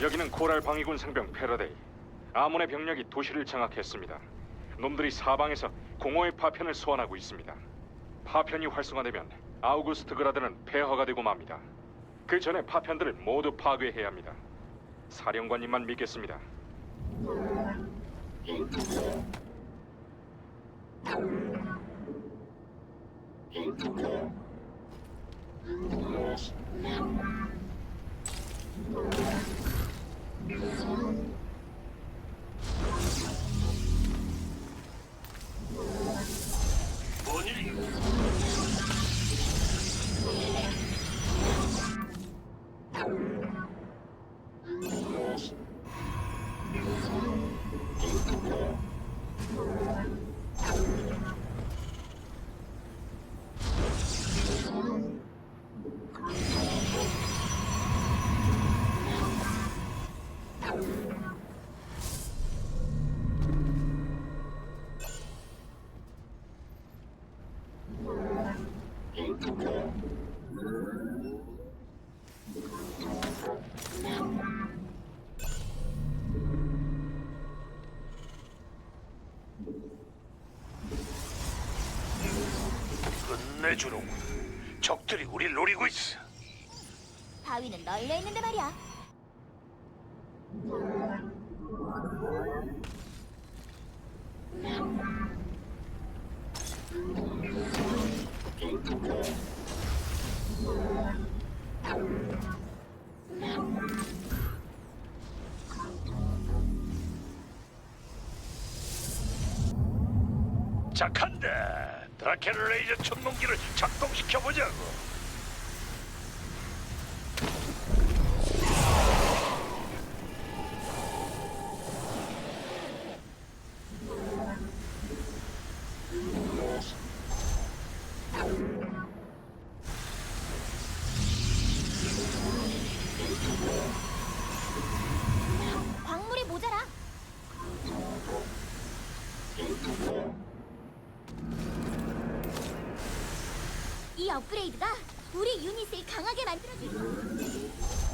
여기는 코랄 방위군 상병 패러데이. 아몬의 병력이 도시를 장악했습니다. 놈들이 사방에서 공허의 파편을 소환하고 있습니다. 파편이 활성화되면 아우구스트 그라드는 폐허가 되고 맙니다. 그 전에 파편들을 모두 파괴해야 합니다. 사령관님만 믿겠습니다. 뭔 내주로군. 적들이 우리 노리고 있어. 바위는 널려 있는데 말이야. 자, 간다. 드라켄 레이저 천문기를 작동시켜 보자고. 업그레이드가 우리 유닛을 강하게 만들어줄 거야.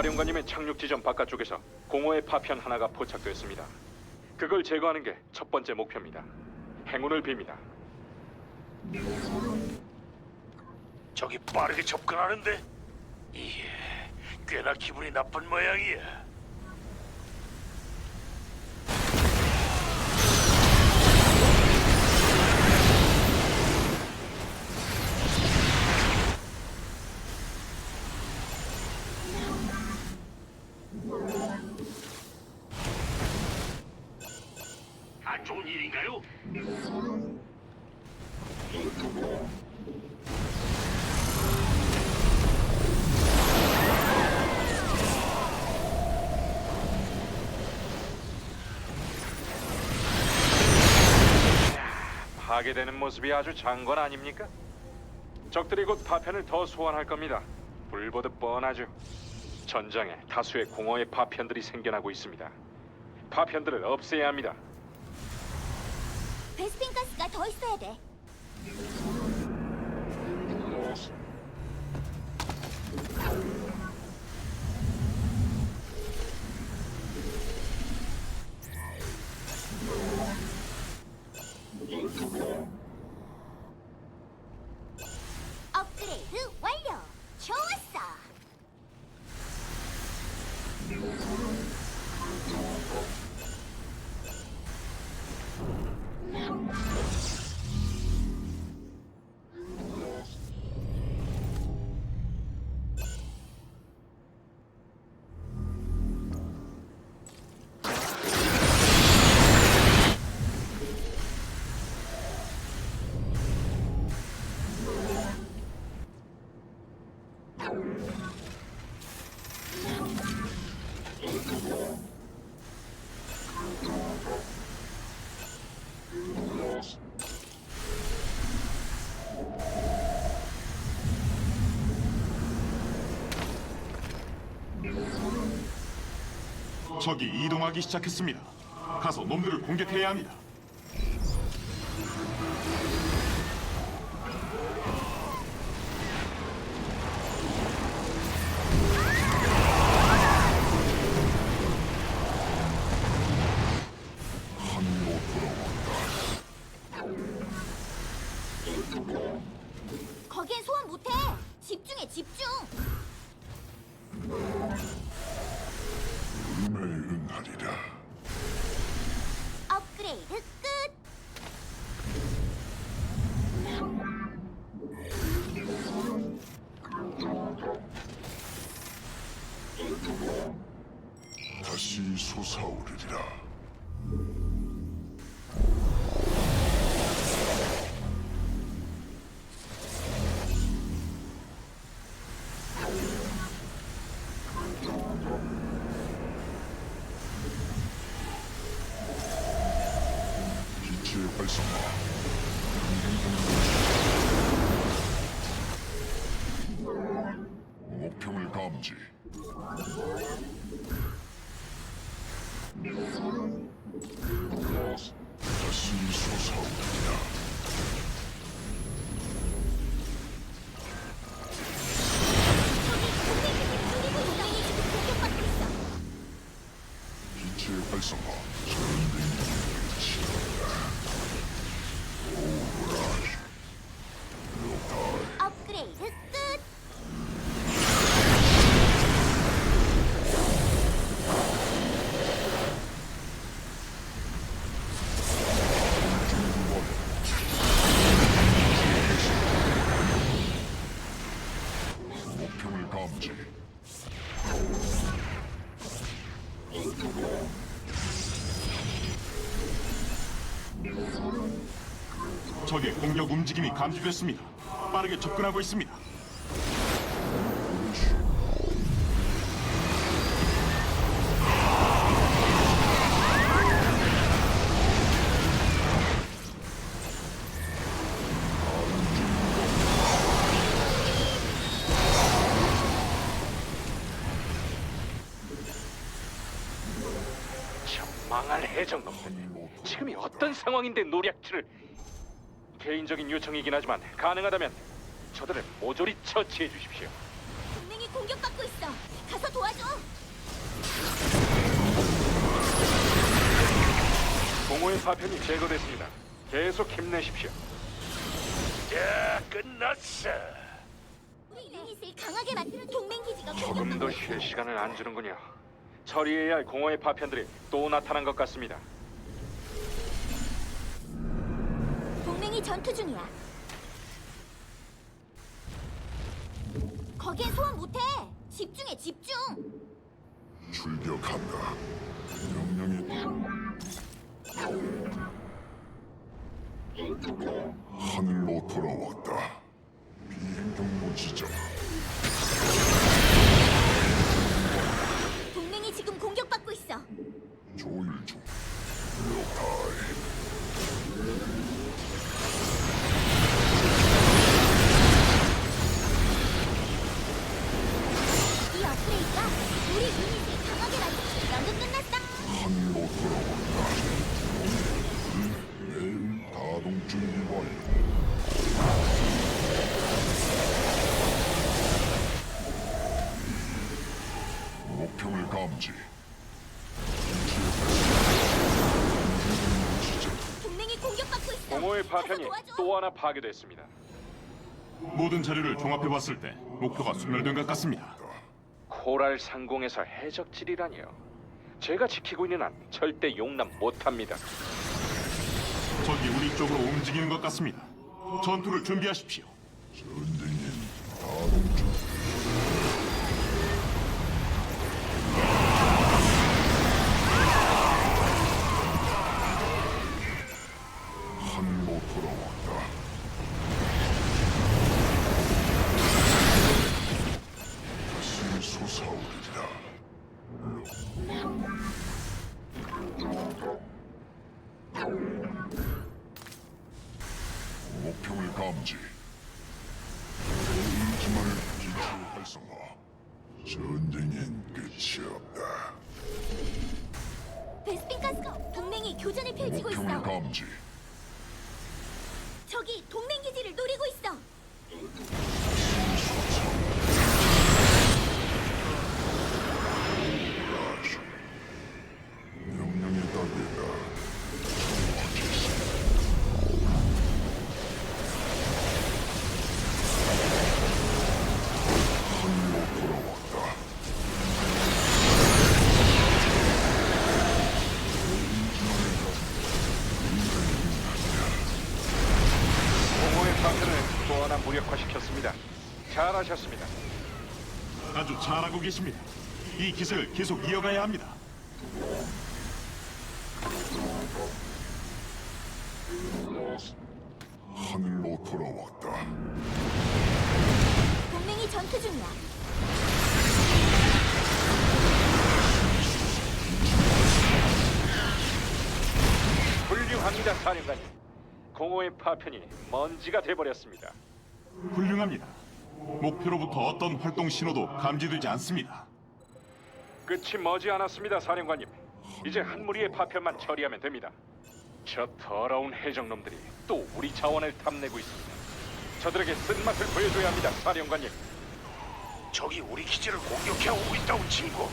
사령관님의 착륙 지점 바깥쪽에서 공허의 파편 하나가 포착됐습니다. 그걸 제거하는 게 첫 번째 목표입니다. 행운을 빕니다. 저기 빠르게 접근하는데? 이게 꽤나 기분이 나쁜 모양이야. 안 좋은 일인가요? 파괴되는 모습이 아주 장관 아닙니까? 적들이 곧 파편을 더 소환할 겁니다. 불보듯 뻔하죠. 전장에 다수의 공허의 파편들이 생겨나고 있습니다. 파편들을 없애야 합니다. 베스핀 가스가 더 있어야 돼. 적이 이동하기 시작했습니다. 가서 놈들을 공격해야 합니다. Sabrina. 적의 공격 움직임이 감지됐습니다. 빠르게 접근하고 있습니다. 저 망할 해적놈들. 지금이 어떤 상황인데 노략질을? 개인적인 요청이긴 하지만 가능하다면 저들을 모조리 처치해 주십시오. 동맹이 공격받고 있어. 가서 도와줘. 공허의 파편이 제거됐습니다. 계속 힘내십시오. 자, 끝났어. 우리 유닛을 강하게 만들어 동맹 기지가 조금 더쉴 시간을 안 주는군요. 처리해야 할 공허의 파편들이 또 나타난 것 같습니다. 동맹이 전투 중이야. 거기엔 소환 못해. 집중해, 집중. 출격한다. 명령이 있어. 공허의 가서 파편이 도와줘. 또 하나 파괴됐습니다. 모든 자료를 종합해 봤을 때 목표가 소멸된 것 같습니다. 코랄 상공에서 해적질이라니요. 제가 지키고 있는 한 절대 용납 못합니다. 적이 우리 쪽으로 움직이는 것 같습니다. 전투를 준비하십시오. 전쟁인 가동 중. 통제 대기말 기술 활성화. 전쟁엔 끝이 없다. 베스핀 가스가 동맹이 교전을 펼치고 목표물 있어 감지. 하셨습니다. 아주 잘하고 계십니다. 이 기색을 계속 이어가야 합니다. 하늘로 돌아왔다. 동맹이 전투 중이야. 훌륭합니다, 사령관님. 공허의 파편이 먼지가 돼버렸습니다. 훌륭합니다. 목표로부터 어떤 활동 신호도 감지되지 않습니다. 끝이 머지 않았습니다, 사령관님. 이제 한 무리의 파편만 처리하면 됩니다. 저 더러운 해적놈들이 또 우리 자원을 탐내고 있습니다. 저들에게 쓴맛을 보여줘야 합니다, 사령관님. 적이 우리 기지를 공격해 오고 있다고 친구.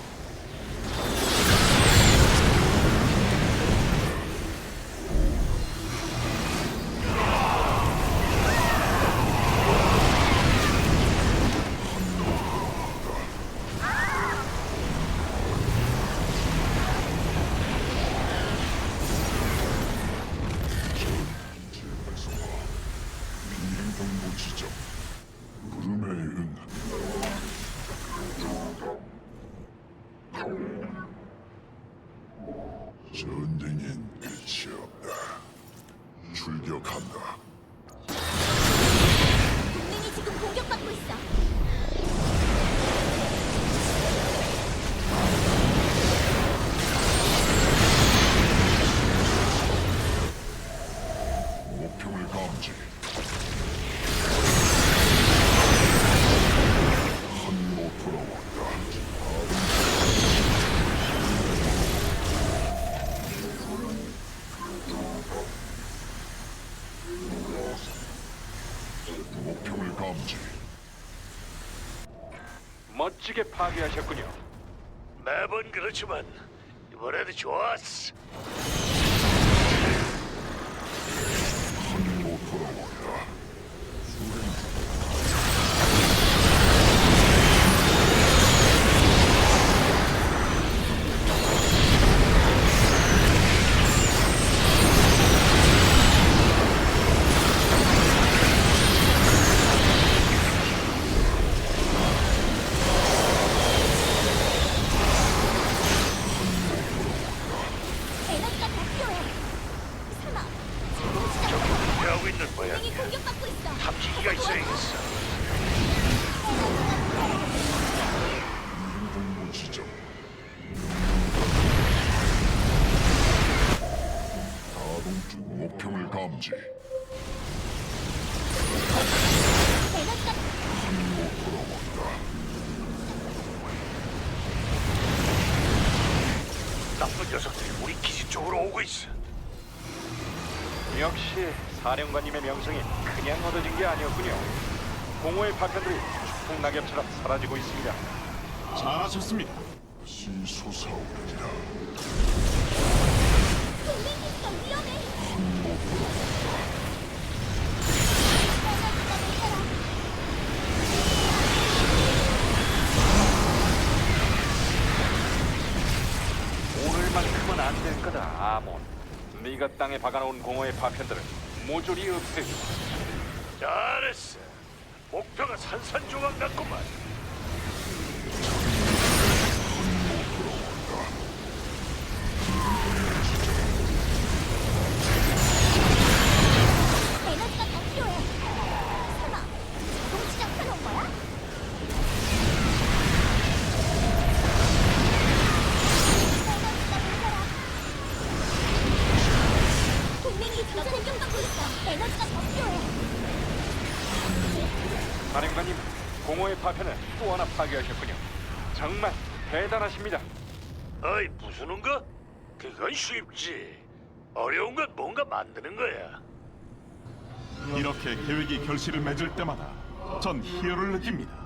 멋지게 파괴하셨군요. 매번 그렇지만 이번에도 좋았어. 녀석들이 우리 기지 쪽으로 오고 있어. 역시 사령관님의 명성이 그냥 얻어진 게 아니었군요. 공허의 파편들이 축풍 낙엽처럼 사라지고 있습니다. 잘하셨습니다. 시 솟아오르리라. 동맹 기지가 위험해. 오늘만큼은 안 될 거다, 아몬. 네가 땅에 박아놓은 공허의 파편들을 모조리 없애줘. 잘했어. 목표가 산산조각 같구만. 파편을 또 하나 파괴하셨군요. 정말 대단하십니다. 어이 부수는 거? 그건 쉽지. 어려운 건 뭔가 만드는 거야. 이렇게 계획이 결실을 맺을 때마다 전 희열을 느낍니다.